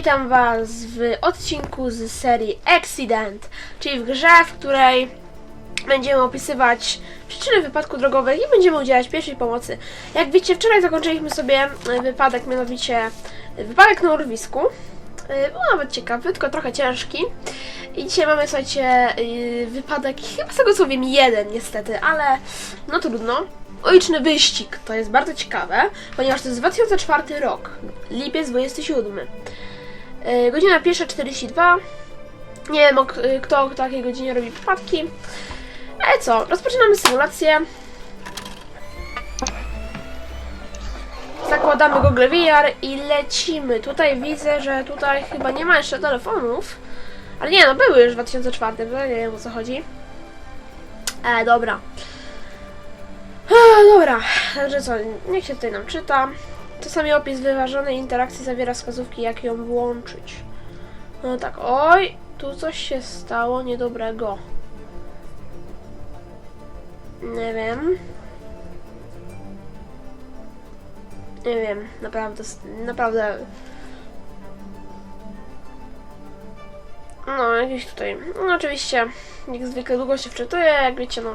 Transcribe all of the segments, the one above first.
Witam Was w odcinku z serii Accident, czyli w grze, w której będziemy opisywać przyczyny wypadków drogowych i będziemy udzielać pierwszej pomocy. Jak wiecie, wczoraj zakończyliśmy sobie wypadek, mianowicie wypadek na urwisku. E, Był nawet ciekawy, tylko trochę ciężki. I dzisiaj mamy, słuchajcie, e, wypadek, chyba z tego co wiem, jeden niestety, ale no trudno. Ojczny wyścig, to jest bardzo ciekawe, ponieważ to jest 2004 rok, lipiec 27. E, Godzina pierwsza 42. Nie wiem, kto o takiej godzinie robi wypadki. Ale co, rozpoczynamy symulację. Zakładamy Google VR i lecimy. Tutaj widzę, że tutaj chyba nie ma jeszcze telefonów. Ale nie, no były już w 2004, to nie wiem o co chodzi. E, dobra. E, dobra, także co, niech się tutaj nam czyta. Czasami opis wyważonej interakcji zawiera wskazówki, jak ją włączyć. No tak, oj, tu coś się stało niedobrego. Nie wiem. Nie wiem, naprawdę, naprawdę. No, jakieś tutaj. No, oczywiście, jak zwykle długo się wczytuje, jak wiecie, no.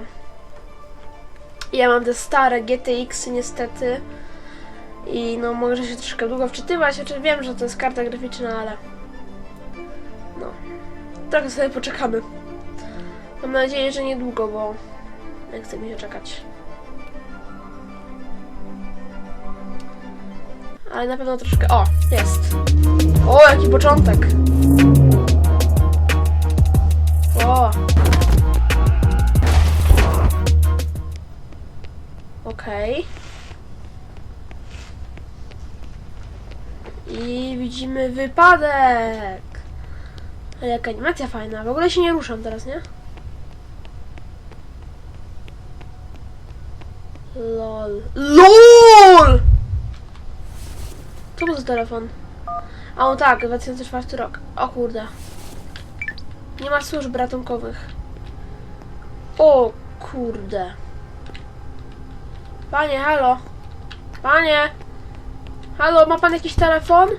Ja mam te stare GTX niestety. I no może się troszkę długo wczytywać, chociaż wiem, że to jest karta graficzna, ale no trochę sobie poczekamy. Mam nadzieję, że niedługo, bo nie chce mi się czekać. Ale na pewno troszkę... O, jest. O, jaki początek. O. Okej. I widzimy wypadek. Ale jaka animacja fajna. W ogóle się nie ruszam teraz, nie? LOL. LOL! Co był za telefon? A o tak, 2004 rok. O kurde. Nie ma służb ratunkowych. O kurde. Panie, halo. Panie. Halo, ma pan jakiś telefon?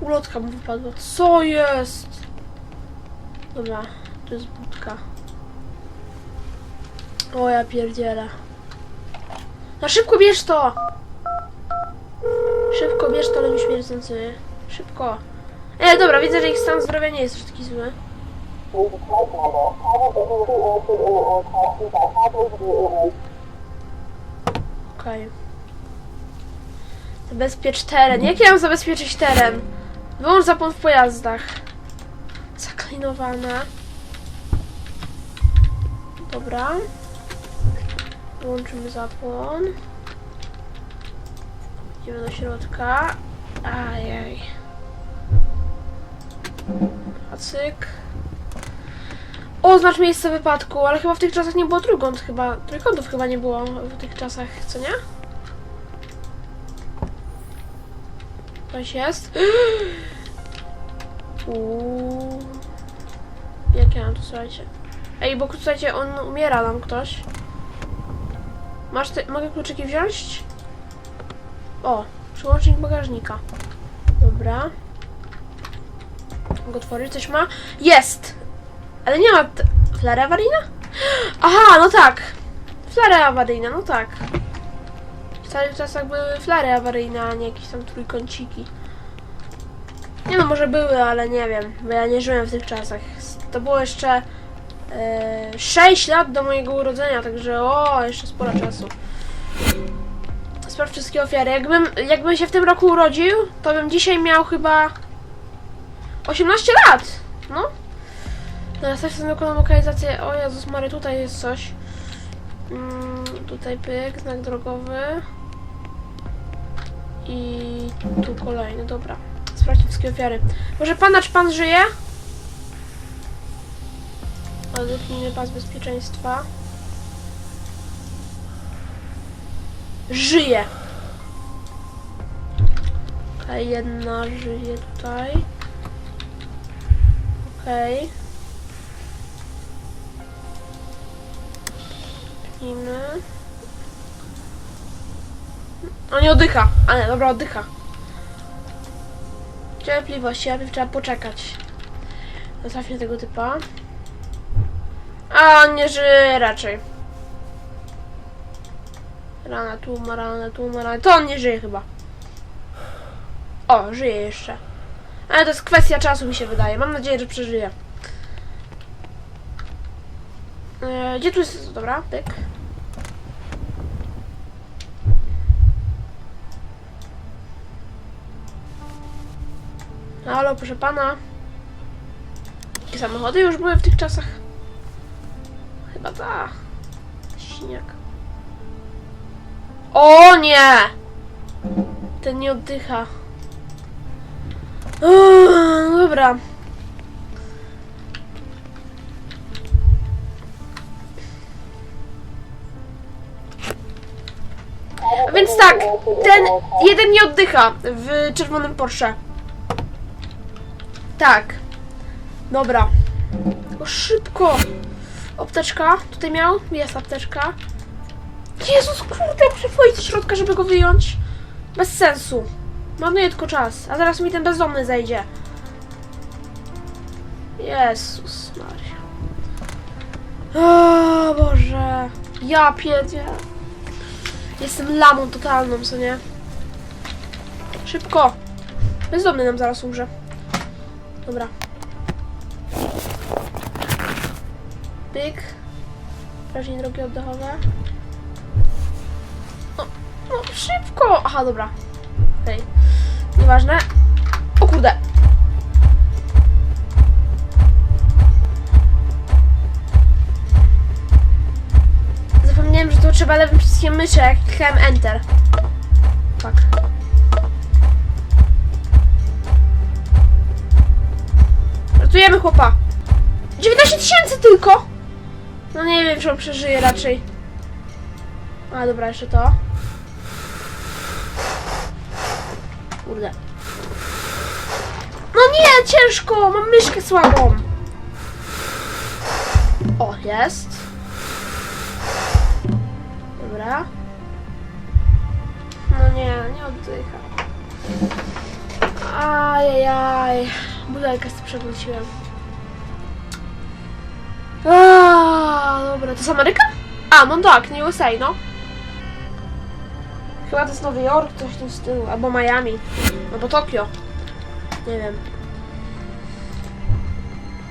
Ulotka mu wypadła. Co jest? Dobra, to jest budka. O, ja pierdzielę. No szybko bierz to! Szybko bierz to, leniu śmierdzący. Szybko. E, dobra, widzę, że ich stan zdrowia nie jest już taki zły. Okej. Zabezpiecz teren. Jak ja mam zabezpieczyć teren? Wyłącz zapłon w pojazdach. Zaklinowana. Dobra. Wyłączymy zapłon. Idziemy do środka. Ajaj. Pacyk. O, znacz miejsce wypadku, ale chyba w tych czasach nie było trójkąt chyba. Trójkątów chyba nie było w tych czasach, co nie? Coś jest. Uuu. Jak ja mam tu, słuchajcie. Ej, bo słuchajcie, on umiera nam ktoś. Masz te... Mogę kluczyki wziąć? O, przyłącznik bagażnika. Dobra. Mogę otworzyć? Coś ma? Jest! Ale nie ma... T... Flara awaryjna? Aha, no tak! Flara awaryjna, no tak. W starych czasach były flary awaryjne, a nie jakieś tam trójkąciki. Nie no, może były, ale nie wiem, bo ja nie żyłem w tych czasach. To było jeszcze e, 6 lat do mojego urodzenia, także o, jeszcze sporo czasu. Spraw wszystkie ofiary. Jakbym, jakbym się w tym roku urodził, to bym dzisiaj miał chyba 18 lat. No. Teraz też sobie dokonam lokalizację. O Jezus Mary, tutaj jest coś. Mm, tutaj pyk, znak drogowy. I tu kolejny, dobra. Sprawdźmy wszystkie ofiary. Może pana, czy pan żyje? Odetnijmy pas bezpieczeństwa. Żyje! Okej, jedna żyje tutaj. Okej. Pnijmy. O, nie oddycha. A nie, dobra, oddycha. Cierpliwość, najpierw trzeba poczekać. Zostawmy tego typa. A, nie żyje raczej. Rana tu ma, rana tu ma, rana. To on nie żyje chyba. O, żyje jeszcze. Ale to jest kwestia czasu, mi się wydaje. Mam nadzieję, że przeżyje. E, gdzie tu jest... Dobra, pyk. Halo, proszę pana. Jakie samochody już były w tych czasach? Chyba tak. Śnieg. O nie! Ten nie oddycha. Uuu, dobra. A więc tak, ten jeden nie oddycha w czerwonym Porsche. Tak. Dobra. O, szybko. Apteczka. Tutaj miał? Jest apteczka. Jezus, kurde, muszę wchodzić do środka, żeby go wyjąć. Bez sensu. Marnuję tylko czas. A zaraz mi ten bezdomny zejdzie. Jezus Maria. O Boże. Ja pierdzie. Jestem lamą totalną, co nie? Szybko. Bezdomny nam zaraz umrze. Dobra. Pyk. Wrażenie drogi oddechowe. Szybko! Aha, dobra. Okej. Nieważne. O kurde. Zapomniałem, że to trzeba lewym przyciskiem myszy, jak klikałem Enter. Tak. Ratujemy chłopa. 19 tysięcy tylko! No nie wiem, czy on przeżyje raczej. A, dobra, jeszcze to. Kurde. No nie, ciężko! Mam myszkę słabą. O, jest. Dobra. No nie, nie oddycha. Ajajaj. Budelkę przewróciłem. Aaa, dobra, to jest Ameryka? A, no tak, nie USA, no. Chyba to jest Nowy Jork, coś w tym stylu, albo Miami, albo Tokio. Nie wiem.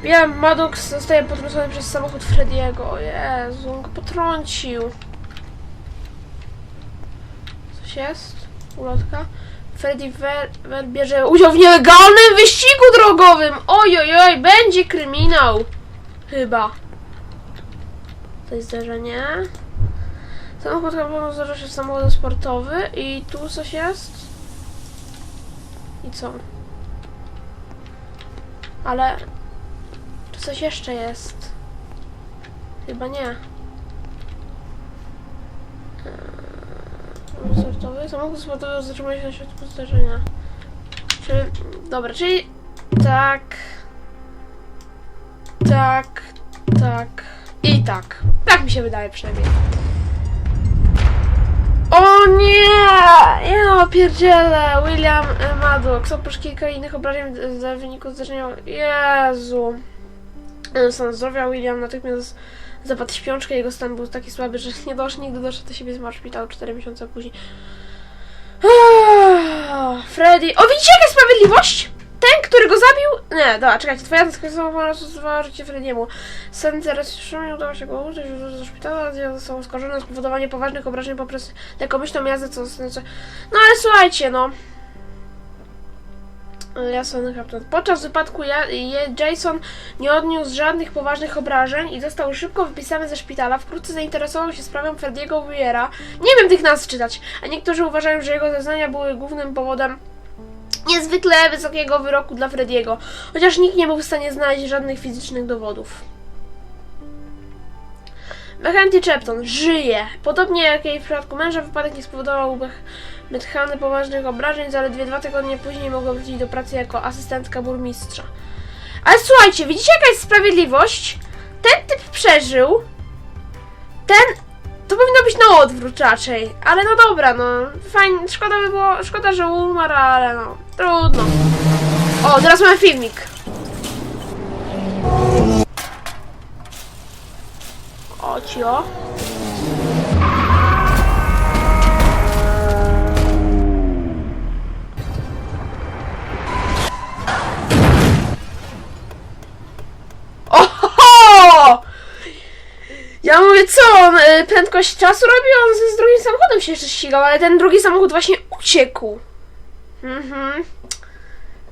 Wiem, Maddox zostaje potrącony przez samochód Frediego. O Jezu, on go potrącił. Coś jest? Ulotka. Freddy Ver, Ver bierze udział w nielegalnym wyścigu drogowym! Oj, oj, oj, będzie kryminał! Chyba. To jest zdarzenie. Samochód zdarza się samochód sportowy i tu coś jest. I co? Ale... Czy coś jeszcze jest? Chyba nie. Eee, Samochód sportowy. Samochód sportowy zatrzymuje się na środku zdarzenia. Czyli... Dobra, czyli... Tak... Tak... Tak... I tak. Tak mi się wydaje przynajmniej. O nie! Ja pierdzielę! William e, Maddox. Oprócz kilka innych obrażeń w wyniku zdarzenia... Jezu. E, Stan zdrowia William natychmiast zapadł śpiączkę. Jego stan był taki słaby, że nie doszedł, nigdy doszedł do siebie z szpitalu 4 miesiące później. Freddy... O, widzicie jaka sprawiedliwość? Ten, który go zabił... Nie, dobra, czekajcie, twoja zaskazowała stosowała życie Frediemu. Teraz nie udało się go użyć do szpitala, gdzie został oskarżony o spowodowanie poważnych obrażeń poprzez lekkomyślną jazdę, co... co... No ale słuchajcie, no. Jason Captain. Podczas wypadku Jason nie odniósł żadnych poważnych obrażeń i został szybko wypisany ze szpitala. Wkrótce zainteresował się sprawą Frediego Weira. Nie wiem tych nazw czytać, a niektórzy uważają, że jego zeznania były głównym powodem niezwykle wysokiego wyroku dla Frediego, chociaż nikt nie był w stanie znaleźć żadnych fizycznych dowodów. Mechanty Chepton żyje. Podobnie jak jej w przypadku męża, wypadek nie spowodował Methany poważnych obrażeń, zaledwie dwa tygodnie później mogła wrócić do pracy jako asystentka burmistrza. Ale słuchajcie, widzicie jaka jest sprawiedliwość? Ten typ przeżył. Ten... To powinno być na odwrót raczej. Ale no dobra, no. Fajnie, szkoda by było... Szkoda, że umarł, ale no. Trudno. O, teraz mamy filmik. O, cio. Oho! Ja mówię, co on y, prędkość czasu robi? On ze- z drugim samochodem się jeszcze ścigał, ale ten drugi samochód właśnie uciekł. Mhm.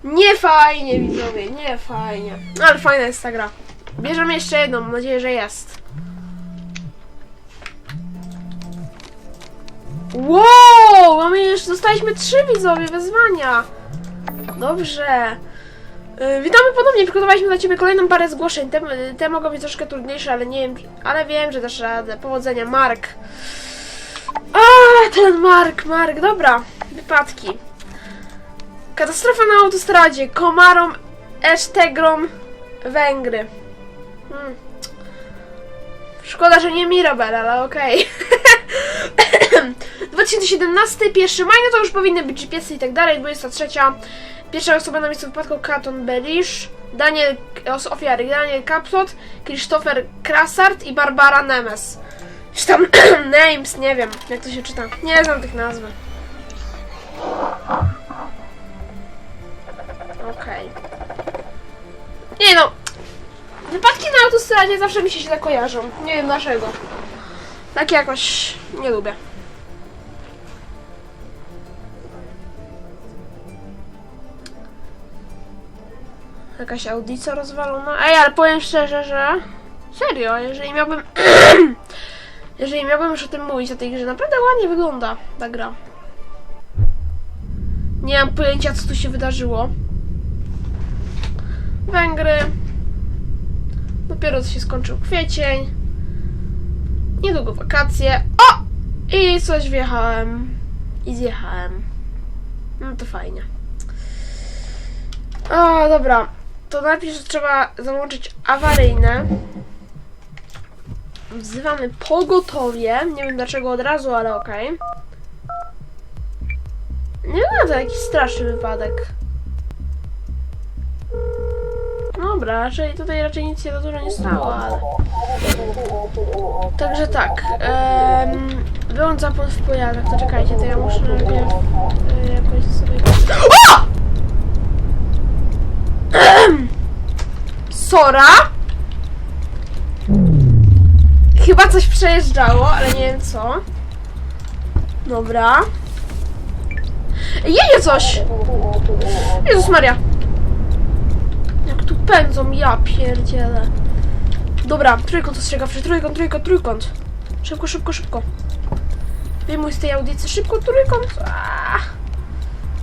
Nie fajnie, widzowie, nie fajnie. No, Ale fajna jest ta gra. Bierzemy jeszcze jedną, mam nadzieję, że jest. Wow! Mamy jeszcze, dostaliśmy trzy widzowie wyzwania. Dobrze. Yy, Witamy ponownie, przygotowaliśmy dla Ciebie kolejną parę zgłoszeń. Te, te mogą być troszkę trudniejsze, ale nie wiem, ale wiem, że dasz radę. Powodzenia, Mark. A, ten Mark, Mark, dobra. Wypadki. Katastrofa na autostradzie. Komarom, Esztegrom, Węgry. Hmm. Szkoda, że nie Mirabel, ale okej. 2017, 1 maja, to już powinny być GPS-y i tak dalej. 23. Pierwsza osoba na miejscu wypadku Katon Belisz, Daniel, ofiary Daniel Kapsot, Christopher Krasart i Barbara Nemes. Czy tam names, nie wiem jak to się czyta. Nie znam tych nazw. Okej. Nie no. Wypadki na autostradzie zawsze mi się źle kojarzą. Nie wiem dlaczego. Tak jakoś nie lubię. Jakaś audycja rozwalona. Ej, ale powiem szczerze, że... Serio, jeżeli miałbym... jeżeli miałbym już o tym mówić, o tej grze, naprawdę ładnie wygląda ta gra. Nie mam pojęcia, co tu się wydarzyło. Węgry. Dopiero co się skończył kwiecień. Niedługo wakacje. O! I coś wjechałem. I zjechałem. No to fajnie. O, dobra. To najpierw trzeba załączyć awaryjne. Wzywamy pogotowie. Nie wiem dlaczego od razu, ale okej. Nie no, to jakiś straszny wypadek. Dobra, raczej tutaj raczej nic się za dużo nie stało, ale... Także tak. Um, wyłącz zapłon w pojazdach, to czekajcie, to ja muszę najpierw y, jakoś sobie... Sora? Chyba coś przejeżdżało, ale nie wiem co. Dobra. Jedzie coś! Jezus Maria. Jak tu pędzą, ja pierdzielę. Dobra, trójkąt ostrzegawczy, trójkąt, trójkąt, trójkąt. Szybko, szybko, szybko. Wyjmuj z tej audycji, szybko, trójkąt.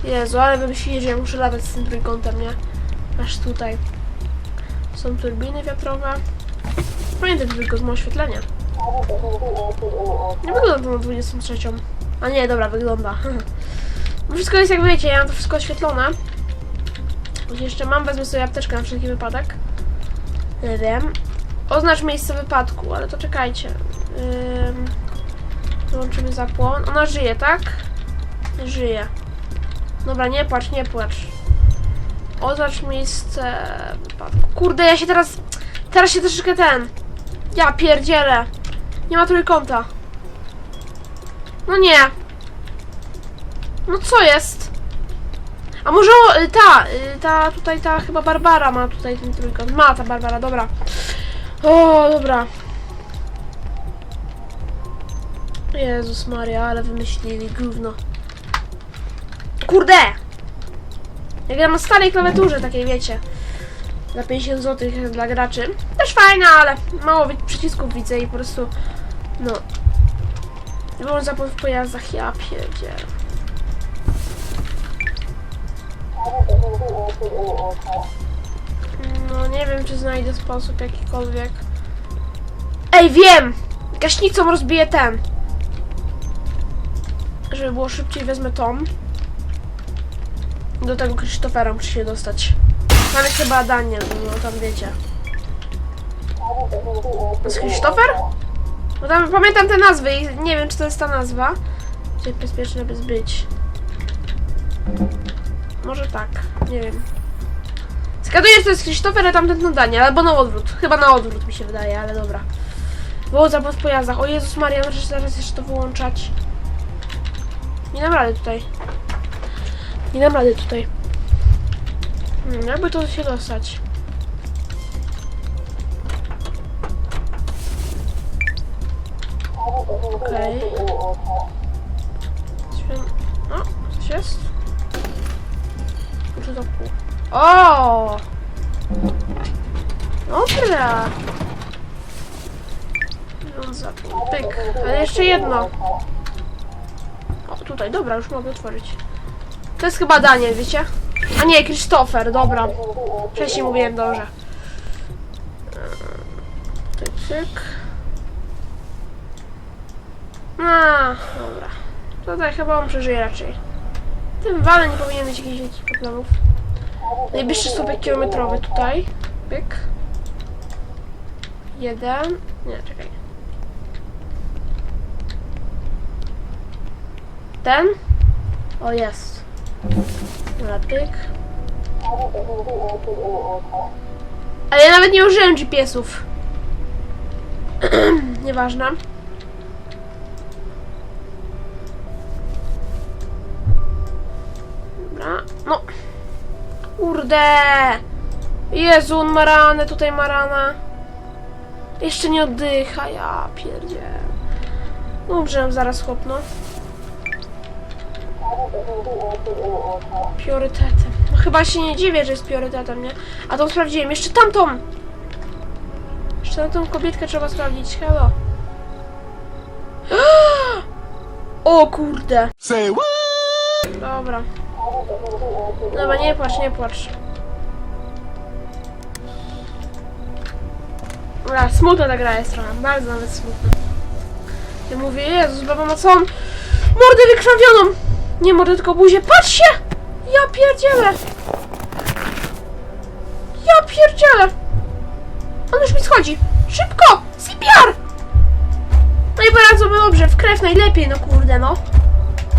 Jezu, ale wymyślili, że ja muszę latać z tym trójkątem, nie? Aż tutaj. Są turbiny wiatrowe. Pamiętam tylko z oświetlenia. Nie wygląda na 23. A nie, dobra, wygląda. Bo Wszystko jest jak wiecie, ja mam to wszystko oświetlone. Jeszcze mam, wezmę sobie apteczkę na wszelki wypadek. Nie wiem. Oznacz miejsce wypadku, ale to czekajcie. Ym... Wyłączymy zapłon. Ona żyje, tak? Żyje. Dobra, nie płacz, nie płacz. Oznacz miejsce wypadku. Kurde, ja się teraz... Teraz się troszeczkę ten... Ja pierdzielę. Nie ma trójkąta. No nie. No co jest? A może o, y, ta, y, ta tutaj ta chyba Barbara ma tutaj ten trójkąt. Ma ta Barbara, dobra. O, dobra. Jezus Maria, ale wymyślili gówno. Kurde! Jak gram na starej klawiaturze, takiej wiecie. Za 50 zł dla graczy. Też fajna, ale mało przycisków widzę i po prostu. No. Wyłącz zapłon w pojazdach, ja pierdzielę. No nie wiem, czy znajdę sposób jakikolwiek. Ej, wiem! Gaśnicą rozbiję ten. Żeby było szybciej, wezmę tom. Do tego Krzysztofera muszę się dostać. Tam jest chyba Daniel, no tam wiecie. To jest Krzysztofer? No tam pamiętam te nazwy i nie wiem, czy to jest ta nazwa. Czyli bezpieczne bez być. Może tak, nie wiem. Zgaduję, że to jest Krzysztofer, a tamten to Daniel, albo na odwrót. Chyba na odwrót mi się wydaje, ale dobra. Było zabój w pojazdach. O Jezus Maria, muszę zaraz jeszcze to wyłączać. Nie dam rady tutaj. Nie dam rady tutaj. Hmm, jakby to się dostać. Okej. Świetnie. O, coś jest? Czy to pół? O! Dobra. No za pyk. Ale jeszcze jedno. O, tutaj, dobra, już mogę otworzyć. To jest chyba Daniel, wiecie? A nie, Krzysztofer, dobra. Wcześniej mówiłem dobrze. Eee, Cyk, cyk. A, dobra. Tutaj chyba on przeżyje raczej. Ten wale nie powinien mieć jakichś wielkich problemów. Najbliższy słupek kilometrowy tutaj. Pyk. Jeden. Nie, czekaj. Ten? O, jest. Dobra, pyk. Ale ja nawet nie użyłem GPS-ów. Nieważne. Dobra, no. Kurde! Jezu, on ma ranę, tutaj ma rana. Jeszcze nie oddycha, ja pierdzie. Umrze zaraz chłopno. Priorytetem. No chyba się nie dziwię, że jest priorytetem, nie? A tą sprawdziłem. Jeszcze tamtą! Jeszcze tą kobietkę trzeba sprawdzić. Hello. O kurde. Say what? Dobra. Dobra, nie płacz, nie płacz. Dobra, smutna ta gra jest trochę, bardzo nawet smutna. Ja mówię, Jezus, baba ma całą mordę wykrzawioną. Nie mordę, tylko buzię. Patrzcie! Ja pierdzielę! Ja pierdzielę! On już mi schodzi. Szybko! CPR! No i bardzo dobrze, w krew najlepiej, no kurde, no.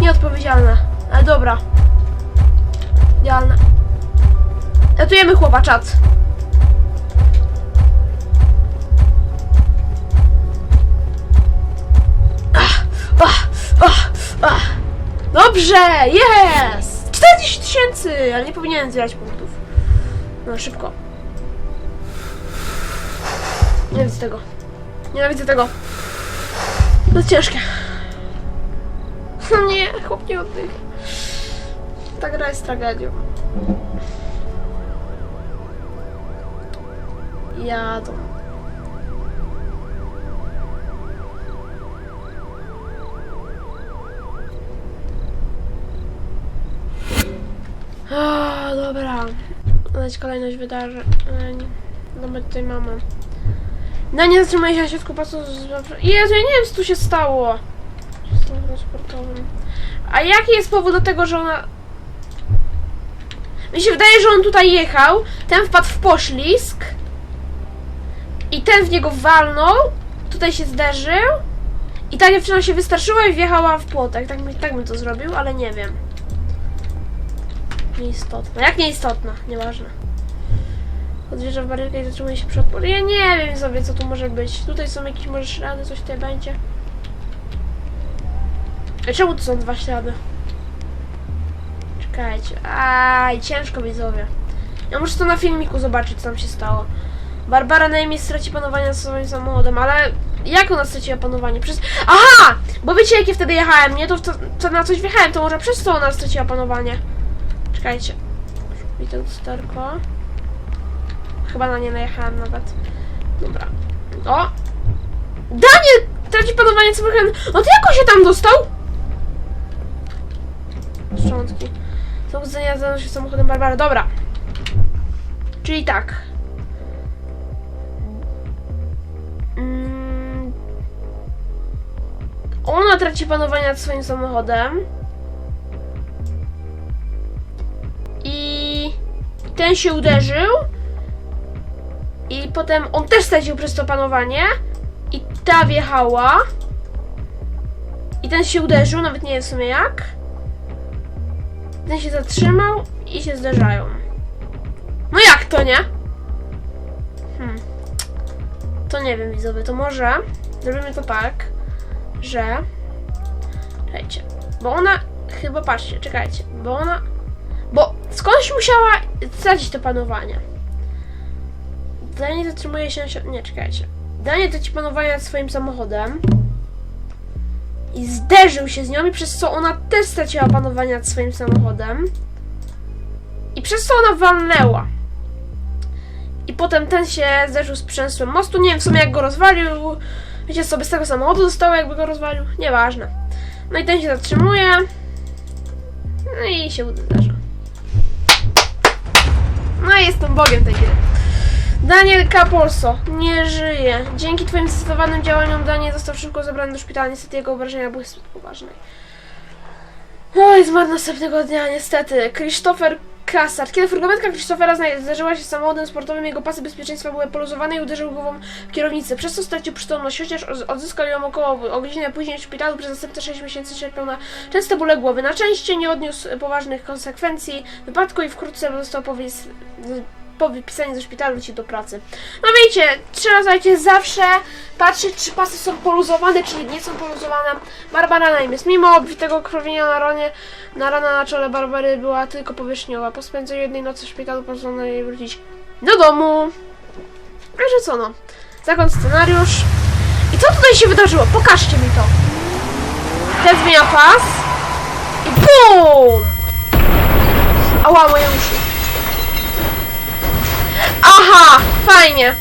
Nieodpowiedzialne, ale dobra. Idealne. Ratujemy chłopa, Dobrze, jest! 40 tysięcy, ale nie powinienem zbierać punktów. No, szybko. Nienawidzę tego. Nienawidzę tego. To jest ciężkie. Nie, chłop nie oddycha. Ta gra jest tragedią. Jadą. Dobra. Dać kolejność wydarzeń. My tutaj mamy. No nie zatrzymaj się środku pasu. z- Jezu, ja nie wiem co tu się stało. Transportowym. A jaki jest powód do tego, że ona... Mi się wydaje, że on tutaj jechał, ten wpadł w poślizg i ten w niego walnął, tutaj się zderzył i ta dziewczyna się wystraszyła i wjechała w płotek. Tak, tak bym to zrobił, ale nie wiem. Nieistotna. Jak nieistotna? Nieważne. Odwieża w barierkę i zatrzymuje się przed... Ja nie wiem sobie, co tu może być. Tutaj są jakieś może ślady, coś tutaj będzie. A czemu tu są dwa ślady? Czekajcie. Aj, ciężko widzowie. Ja muszę to na filmiku zobaczyć, co tam się stało. Barbara najmniej straci panowanie nad swoim samochodem, ale jak ona straciła panowanie? Przez... Aha! Bo wiecie, jakie wtedy jechałem, nie? To, to, to na coś wjechałem, to może przez to ona straciła panowanie. Czekajcie. Widzę lusterko. Chyba na nie najechałem nawet. Dobra. O! Daniel! Traci panowanie samochodem. No jak on się tam dostał? Szczątki. Zabudzenia zanosi samochodem Barbara. Dobra. Czyli tak. Mm. Ona traci panowanie nad swoim samochodem. Ten się uderzył. I potem on też stracił przez to panowanie. I ta wjechała. I ten się uderzył, nawet nie wiem w sumie jak. Ten się zatrzymał i się zderzają. No jak to nie? Hmm. To nie wiem, widzowie, to może zrobimy to tak, że. Czekajcie, bo ona. Chyba patrzcie, czekajcie, bo ona. Bo skądś musiała stracić to panowanie. Danie zatrzymuje się. Nie, czekajcie. Danie traci panowanie nad swoim samochodem. I zderzył się z nią, i przez co ona też straciła panowanie nad swoim samochodem. I przez co ona walnęła. I potem ten się zderzył z przęsłem mostu. Nie wiem w sumie jak go rozwalił. Wiecie co z tego samochodu zostało, jakby go rozwalił? Nieważne. No i ten się zatrzymuje. No i się uderza. No i jestem bogiem tej gry. Daniel Capolso nie żyje. Dzięki twoim zdecydowanym działaniom Daniel został szybko zabrany do szpitala. Niestety jego obrażenia były zbyt poważne. Oj, zmarł następnego dnia, niestety. Christopher Kassard. Kiedy furgonetka zna- zderzyła się samochodem sportowym, jego pasy bezpieczeństwa były poluzowane i uderzył głową w kierownicę. Przez co stracił przytomność, chociaż od- odzyskał ją około o godzinę później w szpitalu. Przez następne 6 miesięcy cierpiał na częste bóle głowy. Na szczęście nie odniósł poważnych konsekwencji wypadku i wkrótce został powiedz, po wypisaniu ze szpitala wrócił do pracy. No wiecie, trzeba słuchajcie, zawsze patrzeć, czy pasy są poluzowane, czy nie są poluzowane. Barbara Najmys, mimo obfitego krwawienia na ranie, na rana na czole Barbary była tylko powierzchniowa. Po spędzeniu jednej nocy w szpitalu pozwolono jej wrócić do domu. Także co no, zakon scenariusz. I co tutaj się wydarzyło? Pokażcie mi to. Ten zmienia pas. I BUM! Ała, moje uszy. Aha, fajnie.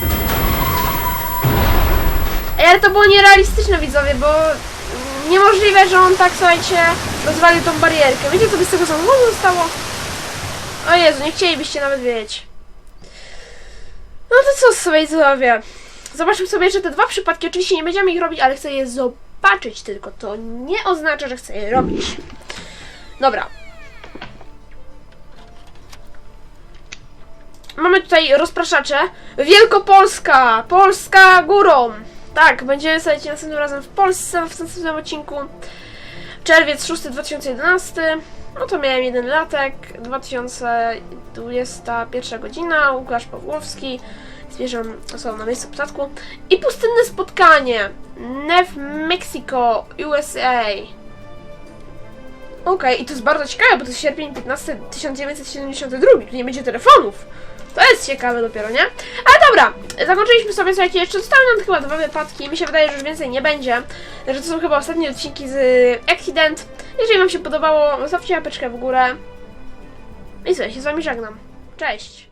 Ale to było nierealistyczne, widzowie, bo niemożliwe, że on tak, słuchajcie, rozwalił tą barierkę. Wiecie, co by z tego samochodu zostało? O Jezu, nie chcielibyście nawet wiedzieć. No to co sobie, widzowie? Zobaczmy sobie, że te dwa przypadki, oczywiście nie będziemy ich robić, ale chcę je zobaczyć tylko. To nie oznacza, że chcę je robić. Dobra, Mamy tutaj rozpraszacze. Wielkopolska! Polska górą! Tak, będziemy słuchajcie następnym razem w Polsce w następnym odcinku. Czerwiec 6 2011. No to miałem jeden latek. 2021 godzina. Łukasz Pawłowski. Zwierzę osobą na miejscu podatku. I pustynne spotkanie. Nev Mexico, USA. Okej, i to jest bardzo ciekawe, bo to jest sierpień 15 1972. Tu nie będzie telefonów. To jest ciekawe dopiero, nie? Ale dobra, zakończyliśmy sobie, słuchajcie, jeszcze zostały nam chyba dwa wypadki. Mi się wydaje, że już więcej nie będzie. Że to są chyba ostatnie odcinki z Accident. Jeżeli Wam się podobało, zostawcie łapeczkę w górę. I się z Wami żegnam. Cześć!